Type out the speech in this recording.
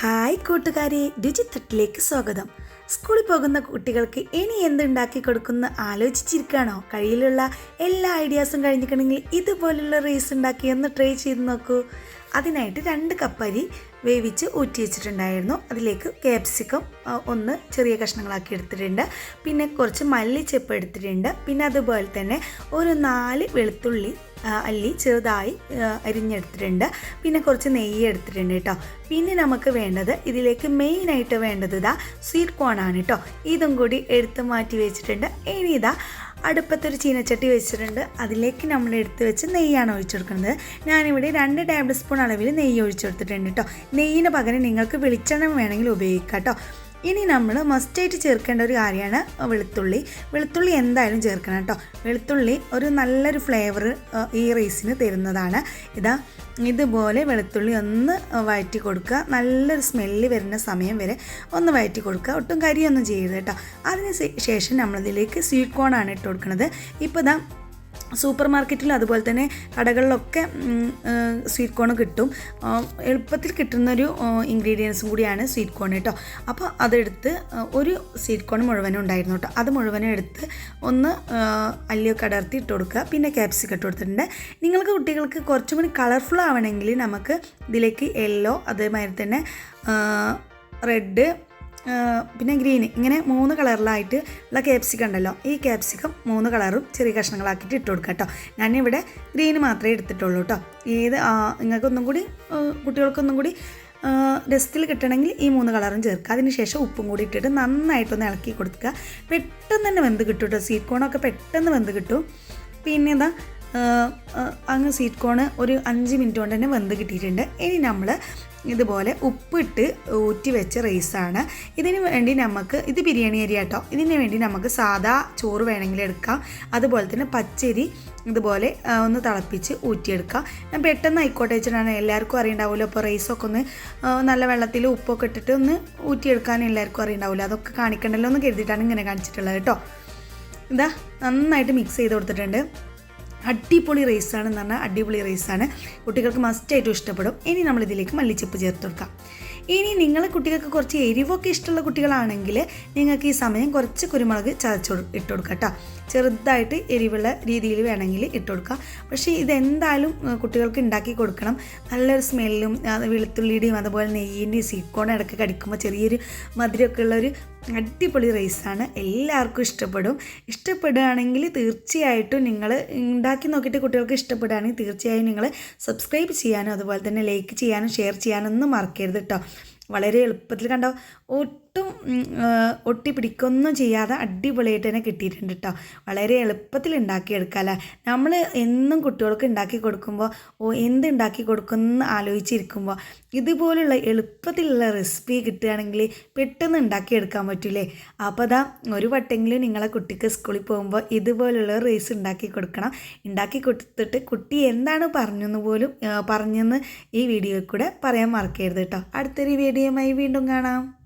Hi കൂട്ടുകാരെ രുചിത്തട്ടിലേക്ക് സ്വാഗതം. സ്കൂളിൽ പോകുന്ന കുട്ടികൾക്ക് ഇനി എന്തുണ്ടാക്കി കൊടുക്കുന്ന ആലോചിച്ചിരിക്കുകയാണോ? കയ്യിലുള്ള എല്ലാ ഐഡിയാസും കഴിഞ്ഞിട്ടുണ്ടെങ്കിൽ ഇതുപോലുള്ള റൈസ് ഉണ്ടാക്കി ഒന്ന് ട്രൈ ചെയ്ത് നോക്കൂ. അതിനായിട്ട് രണ്ട് കപ്പരി വേവിച്ച് ഊറ്റി വെച്ചിട്ടുണ്ടായിരുന്നു. അതിലേക്ക് ക്യാപ്സിക്കം ഒന്ന് ചെറിയ കഷ്ണങ്ങളാക്കി എടുത്തിട്ടുണ്ട്. പിന്നെ കുറച്ച് മല്ലിച്ചെപ്പ് എടുത്തിട്ടുണ്ട്. പിന്നെ അതുപോലെ തന്നെ ഒരു നാല് വെളുത്തുള്ളി അല്ലി ചെറുതായി അരിഞ്ഞെടുത്തിട്ടുണ്ട്. പിന്നെ കുറച്ച് നെയ്യ് എടുത്തിട്ടുണ്ട് കേട്ടോ. പിന്നെ നമുക്ക് വേണ്ടത് ഇതിലേക്ക് മെയിനായിട്ട് വേണ്ടത് ഇതാ സ്വീറ്റ് കോൺ ആണ് കേട്ടോ. ഇതും കൂടി എടുത്ത് മാറ്റി വെച്ചിട്ടുണ്ട്. ഇനി ഇതാ അടുപ്പത്തൊരു ചീനച്ചട്ടി വെച്ചിട്ടുണ്ട്. അതിലേക്ക് നമ്മൾ എടുത്ത് വെച്ച് നെയ്യാണ് ഒഴിച്ചെടുക്കുന്നത് ഞാനിവിടെ രണ്ട് ടേബിൾ സ്പൂൺ അളവിൽ നെയ്യ് ഒഴിച്ചെടുത്തിട്ടുണ്ട് കേട്ടോ. നെയ്യിന് പകരം നിങ്ങൾക്ക് വെളിച്ചെണ്ണ വേണമെങ്കിൽ ഉപയോഗിക്കാം കേട്ടോ. ഇനി നമ്മൾ മസ്റ്റായിട്ട് ചേർക്കേണ്ട ഒരു കാര്യമാണ് വെളുത്തുള്ളി. വെളുത്തുള്ളി എന്തായാലും ചേർക്കണം കേട്ടോ. വെളുത്തുള്ളി ഒരു നല്ലൊരു ഫ്ലേവർ ഈ റൈസിന് തരുന്നതാണ്. ഇതാ ഇതുപോലെ വെളുത്തുള്ളി ഒന്ന് വഴറ്റി കൊടുക്കുക. നല്ലൊരു സ്മെല്ല് വരുന്ന സമയം വരെ ഒന്ന് വഴറ്റി കൊടുക്കുക. ഒട്ടും കരിയൊന്നും ചെയ്യരുത് കേട്ടോ. അതിന് ശേഷം നമ്മളിതിലേക്ക് സ്വീറ്റ് കോണാണ് ഇട്ട് കൊടുക്കുന്നത്. ഇപ്പോൾ ഇതാ സൂപ്പർ മാർക്കറ്റിൽ അതുപോലെ തന്നെ കടകളിലൊക്കെ സ്വീറ്റ് കോൺ കിട്ടും. എളുപ്പത്തിൽ കിട്ടുന്നൊരു ഇൻഗ്രീഡിയൻസും കൂടിയാണ് സ്വീറ്റ് കോൺ കേട്ടോ. അപ്പോൾ അതെടുത്ത് ഒരു സ്വീറ്റ് കോൺ മുഴുവനും ഉണ്ടായിരുന്നു കേട്ടോ. അത് മുഴുവനും എടുത്ത് ഒന്ന് അല്ലിയൊക്കെ അടർത്തി ഇട്ട് കൊടുക്കുക. പിന്നെ ക്യാപ്സിക്കം ഇട്ട് കൊടുത്തിട്ടുണ്ട്. നിങ്ങൾക്ക് കുട്ടികൾക്ക് കുറച്ചും കൂടി കളർഫുൾ ആവണമെങ്കിൽ നമുക്ക് ഇതിലേക്ക് യെല്ലോ അതേമാതിരി തന്നെ റെഡ് പിന്നെ ഗ്രീൻ. ഇങ്ങനെ മൂന്ന് കളറിലായിട്ട് ഉള്ള ക്യാപ്സിക്കം ഉണ്ടല്ലോ. ഈ ക്യാപ്സിക്കം മൂന്ന് കളറും ചെറിയ കഷ്ണങ്ങളാക്കിയിട്ട് ഇട്ട് കൊടുക്കുക കേട്ടോ. ഞാനിവിടെ ഗ്രീൻ മാത്രമേ എടുത്തിട്ടുള്ളൂ കേട്ടോ. ഏത് നിങ്ങൾക്കൊന്നും കൂടി കുട്ടികൾക്കൊന്നും കൂടി ഡസ്റ്റിൽ കിട്ടണമെങ്കിൽ ഈ മൂന്ന് കളറും ചേർക്കുക. അതിനുശേഷം ഉപ്പും കൂടി ഇട്ടിട്ട് നന്നായിട്ടൊന്ന് ഇളക്കി കൊടുക്കുക. പെട്ടെന്ന് തന്നെ വെന്ത് കിട്ടും കേട്ടോ. സ്വീറ്റ് കോണൊക്കെ പെട്ടെന്ന് വെന്ത് കിട്ടും. പിന്നെ ആ, അങ്ങ് സ്വീറ്റ് കോൺ ഒരു അഞ്ച് മിനിറ്റ് കൊണ്ട് തന്നെ വെന്ത് കിട്ടിയിട്ടുണ്ട്. ഇനി നമ്മൾ ഇതുപോലെ ഉപ്പിട്ട് ഊറ്റി വെച്ച റൈസാണ്. ഇതിന് വേണ്ടി നമുക്ക് ഇത് ബിരിയാണി അരി കേട്ടോ ഇതിന് വേണ്ടി നമുക്ക് സാദാ ചോറ് വേണമെങ്കിൽ എടുക്കാം. അതുപോലെ തന്നെ പച്ചരി ഇതുപോലെ ഒന്ന് തിളപ്പിച്ച് ഊറ്റിയെടുക്കാം. ഞാൻ പെട്ടെന്ന് ആയിക്കോട്ടെ വെച്ചിട്ടാണ് എല്ലാവർക്കും അറിയണ്ടാവുമല്ലോ. അപ്പോൾ റൈസൊക്കെ ഒന്ന് നല്ല വെള്ളത്തിൽ ഉപ്പൊക്കെ ഇട്ടിട്ട് ഒന്ന് ഊറ്റിയെടുക്കാൻ എല്ലാവർക്കും അറിയണ്ടാവില്ല അതൊക്കെ കാണിക്കണ്ടല്ലോ എന്ന് കരുതിയിട്ടാണ് ഇങ്ങനെ കാണിച്ചിട്ടുള്ളത് കേട്ടോ. ഇതാ നന്നായിട്ട് മിക്സ് ചെയ്ത് കൊടുത്തിട്ടുണ്ട്. അടിപൊളി റൈസാണെന്ന് പറഞ്ഞാൽ അടിപൊളി റൈസാണ് കുട്ടികൾക്ക് മസ്റ്റായിട്ടും ഇഷ്ടപ്പെടും. ഇനി നമ്മൾ ഇതിലേക്ക് മല്ലിച്ചപ്പ് ചേർത്ത് കൊടുക്കാം. ഇനി നിങ്ങൾ കുട്ടികൾക്ക് കുറച്ച് എരിവൊക്കെ ഇഷ്ടമുള്ള കുട്ടികളാണെങ്കിൽ നിങ്ങൾക്ക് ഈ സമയം കുറച്ച് കുരുമുളക് ചതച്ച് ഇട്ട് കൊടുക്കുക കേട്ടോ. ചെറുതായിട്ട് എരിവുള്ള രീതിയിൽ വേണമെങ്കിൽ ഇട്ട് കൊടുക്കുക പക്ഷേ ഇതെന്തായാലും കുട്ടികൾക്ക് ഉണ്ടാക്കി കൊടുക്കണം. നല്ലൊരു സ്മെല്ലും വെളുത്തുള്ളിയുടെയും അതുപോലെ നെയ്യിന്റെയും സീക്കോണ ഇടയ്ക്ക് കടിക്കുമ്പോൾ ചെറിയൊരു മധുരമൊക്കെ ഉള്ളൊരു അടിപൊളി റൈസാണ്. എല്ലാവർക്കും ഇഷ്ടപ്പെടും. ഇഷ്ടപ്പെടുകയാണെങ്കിൽ തീർച്ചയായിട്ടും നിങ്ങൾ ഉണ്ടാക്കി നോക്കിയിട്ട് കുട്ടികൾക്ക് ഇഷ്ടപ്പെടുകയാണെങ്കിൽ തീർച്ചയായും നിങ്ങൾ സബ്സ്ക്രൈബ് ചെയ്യാനും അതുപോലെ തന്നെ ലൈക്ക് ചെയ്യാനും ഷെയർ ചെയ്യാനും ഒന്നും മറക്കരുത് കേട്ടോ വളരെ എളുപ്പത്തിൽ കണ്ടോ? ഒട്ടും ഒട്ടി പിടിക്കൊന്നും ചെയ്യാതെ അടിപൊളിയായിട്ട് തന്നെ കിട്ടിയിട്ടുണ്ട് കേട്ടോ വളരെ എളുപ്പത്തിൽ ഉണ്ടാക്കിയെടുക്കാമല്ലേ നമ്മൾ എന്നും കുട്ടികൾക്ക് ഉണ്ടാക്കി കൊടുക്കുമ്പോൾ ഓ എന്ത് ഉണ്ടാക്കി കൊടുക്കുമെന്ന് ആലോചിച്ചിരിക്കുമ്പോൾ ഇതുപോലുള്ള എളുപ്പത്തിലുള്ള റെസിപ്പി കിട്ടുകയാണെങ്കിൽ പെട്ടെന്ന് ഉണ്ടാക്കിയെടുക്കാൻ പറ്റൂലേ? അപ്പോൾ അതാ ഒരു വട്ടെങ്കിലും നിങ്ങളെ കുട്ടിക്ക് സ്കൂളിൽ പോകുമ്പോൾ ഇതുപോലുള്ള റൈസ് ഉണ്ടാക്കി കൊടുക്കണം. ഉണ്ടാക്കി കൊടുത്തിട്ട് കുട്ടി എന്താണ് പറഞ്ഞെന്ന് പോലും പറഞ്ഞെന്ന് ഈ വീഡിയോയിൽ കൂടെ പറയാൻ മറക്കരുത് കേട്ടോ അടുത്തൊരു വീഡിയോയുമായി വീണ്ടും കാണാം.